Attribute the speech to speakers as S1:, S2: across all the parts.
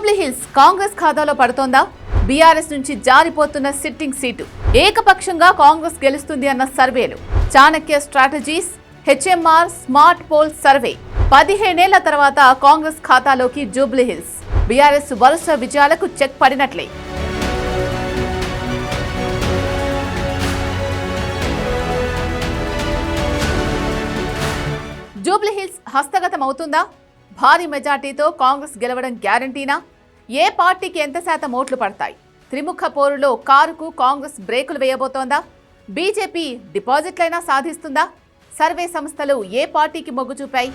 S1: జూబ్లీహిల్స్ కాంగ్రెస్ ఖాతాలో పడుతోందా? బీఆర్ఎస్ నుంచి జారిపోతున్న sitting seat. ఏకపక్షంగా కాంగ్రెస్ గెలుస్తుంది అన్న సర్వేలు. Chanakya strategies HMR smart poll survey. పదిహేనేళ్ళ తర్వాత కాంగ్రెస్ ఖాతాలోకి జూబ్లీహిల్స్ బీఆర్ఎస్ వరుస విజయాలకు చెక్ పడినట్లే. జూబ్లీహిల్స్ హస్తగతం అవుతుందా? భారీ మెజార్టీతో కాంగ్రెస్ గెలవడం గ్యారంటీనా? ఏ పార్టీకి ఎంత శాతం ఓట్లు పడతాయి? త్రిముఖ పోరులో కారుకు కాంగ్రెస్ బ్రేకులు వేయబోతోందా? బీజేపీ డిపాజిట్లైనా సాధిస్తుందా? సర్వే సంస్థలు ఏ పార్టీకి మొగ్గు చూపాయి?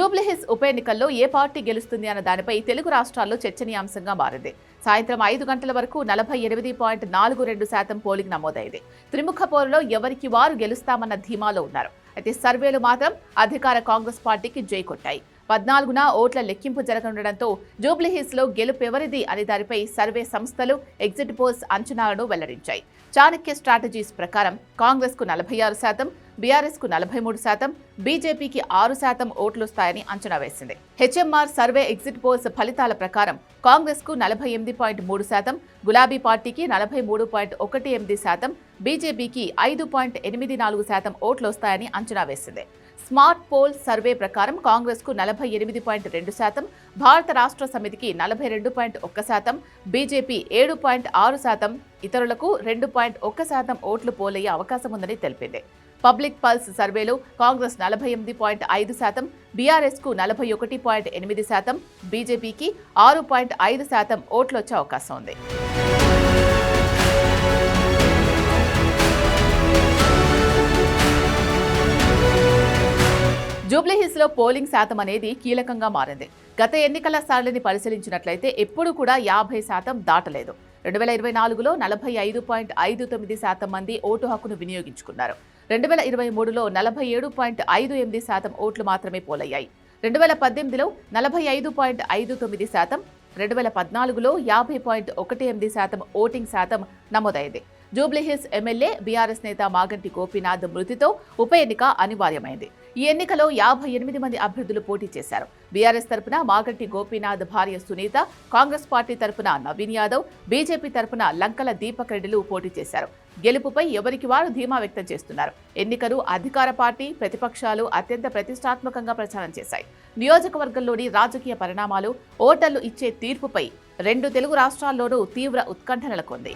S1: జూబ్లీహిల్స్ ఉప ఎన్నికల్లో ఏ పార్టీ గెలుస్తుంది అన్న దానిపై తెలుగు రాష్ట్రాల్లో చర్చనీయాంశంగా మారింది. సాయంత్రం ఐదు గంటల వరకు నలభై ఎనిమిది పాయింట్ నాలుగు రెండు శాతం పోలింగ్ నమోదైంది. త్రిముఖ పోరులో ఎవరికి వారు గెలుస్తామన్న ధీమాలో ఉన్నారు. అయితే సర్వేలు మాత్రం అధికార కాంగ్రెస్ పార్టీకి జై కొట్టాయి. పద్నాలుగున ఓట్ల లెక్కింపు జరగనుండటంతో జూబ్లీహిల్స్లో గెలుపు ఎవరిది అనే దానిపై సర్వే సంస్థలు ఎగ్జిట్ పోల్స్ అంచనాలను వెల్లడించాయి. చాణక్య స్ట్రాటజీస్ ప్రకారం కాంగ్రెస్కు నలభై ఆరు శాతం బీఆర్ఎస్కు నలభై మూడు శాతం బీజేపీకి ఆరు శాతం ఓట్లు వస్తాయని అంచనా వేసింది. హెచ్ఎంఆర్ సర్వే ఎగ్జిట్ పోల్స్ ఫలితాల ప్రకారం కాంగ్రెస్కు నలభై ఎనిమిది పాయింట్ మూడు శాతం గులాబీ పార్టీకి నలభై మూడు పాయింట్ ఒకటి ఎనిమిది శాతం బీజేపీకి ఐదు పాయింట్ ఎనిమిది నాలుగు శాతం ఓట్లు వస్తాయని అంచనా వేసింది. స్మార్ట్ పోల్ సర్వే ప్రకారం కాంగ్రెస్కు నలభై ఎనిమిది పాయింట్ రెండు శాతం భారత రాష్ట్ర సమితికి నలభై రెండు పాయింట్ ఒక్క శాతం బీజేపీ ఏడు పాయింట్ ఆరు శాతం ఇతరులకు రెండు పాయింట్ ఒక్క శాతం ఓట్లు పోలయ్యే అవకాశం ఉందని తెలిపింది. పబ్లిక్ పల్స్ సర్వేలో కాంగ్రెస్ నలభై ఎనిమిది పాయింట్ ఐదు శాతం బీఆర్ఎస్కు నలభై ఒకటి పాయింట్ ఎనిమిది శాతం బీజేపీకి ఆరు పాయింట్ ఐదు శాతం ఓట్లు వచ్చే అవకాశం ఉంది. జూబ్లీహిల్స్లో పోలింగ్ శాతం అనేది కీలకంగా మారింది. గత ఎన్నికల సార్లని పరిశీలించినట్లయితే ఎప్పుడు కూడా యాభై శాతం దాటలేదు. రెండు వేల ఇరవై నాలుగులో నలభై ఐదు పాయింట్ ఐదు తొమ్మిది శాతం మంది ఓటు హక్కును వినియోగించుకున్నారు. రెండు వేల ఇరవై మూడులో నలభై ఏడు పాయింట్ ఐదు ఎనిమిది శాతం ఓట్లు మాత్రమే పోలయ్యాయి. రెండు వేల పద్దెనిమిదిలో నలభై ఐదు పాయింట్ ఐదు తొమ్మిది శాతం రెండు వేల పద్నాలుగులో యాభై పాయింట్ ఒకటి ఎనిమిది శాతం ఓటింగ్ శాతం నమోదైంది. జూబ్లీహిల్స్ ఎమ్మెల్యే బీఆర్ఎస్ నేత మాగంటి గోపీనాథ్ మృతితో ఉప ఎన్నిక అనివార్యమైంది. ఈ ఎన్నికలో యాభై ఎనిమిది మంది అభ్యర్థులు పోటీ చేశారు. బీఆర్ఎస్ తరపున మాగంటి గోపీనాథ్ భార్య సునీత కాంగ్రెస్ పార్టీ తరపున నవీన్ యాదవ్ బీజేపీ తరపున లంకల దీపక్ రెడ్డిలు పోటీ చేశారు. గెలుపుపై ఎవరికి వారు ధీమా వ్యక్తం చేస్తున్నారు. ఎన్నికలు అధికార పార్టీ ప్రతిపక్షాలు అత్యంత ప్రతిష్టాత్మకంగా ప్రచారం చేశాయి. నియోజకవర్గంలోని రాజకీయ పరిణామాలు ఓటర్లు ఇచ్చే తీర్పుపై రెండు తెలుగు రాష్ట్రాల్లోనూ తీవ్ర ఉత్కంఠ నెలకొంది.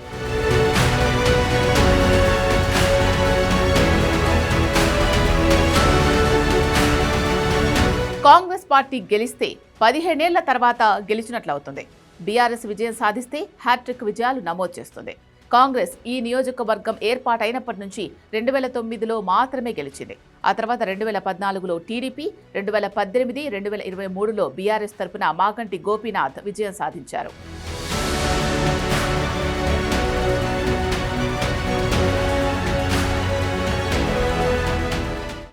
S1: కాంగ్రెస్ పార్టీ గెలిస్తే పదిహేనేళ్ళ తర్వాత గెలిచినట్లవుతుంది. బీఆర్ఎస్ విజయం సాధిస్తే హ్యాట్రిక్ విజయాలు నమోదు చేస్తుంది. కాంగ్రెస్ ఈ నియోజకవర్గం ఏర్పాటైనప్పటి నుంచి రెండు వేల తొమ్మిదిలో మాత్రమే గెలిచింది. ఆ తర్వాత రెండు వేల పద్నాలుగులో టీడీపీ రెండు వేల పద్దెనిమిది రెండు వేల ఇరవై మూడులో బీఆర్ఎస్ తరపున మాగంటి గోపీనాథ్ విజయం సాధించారు.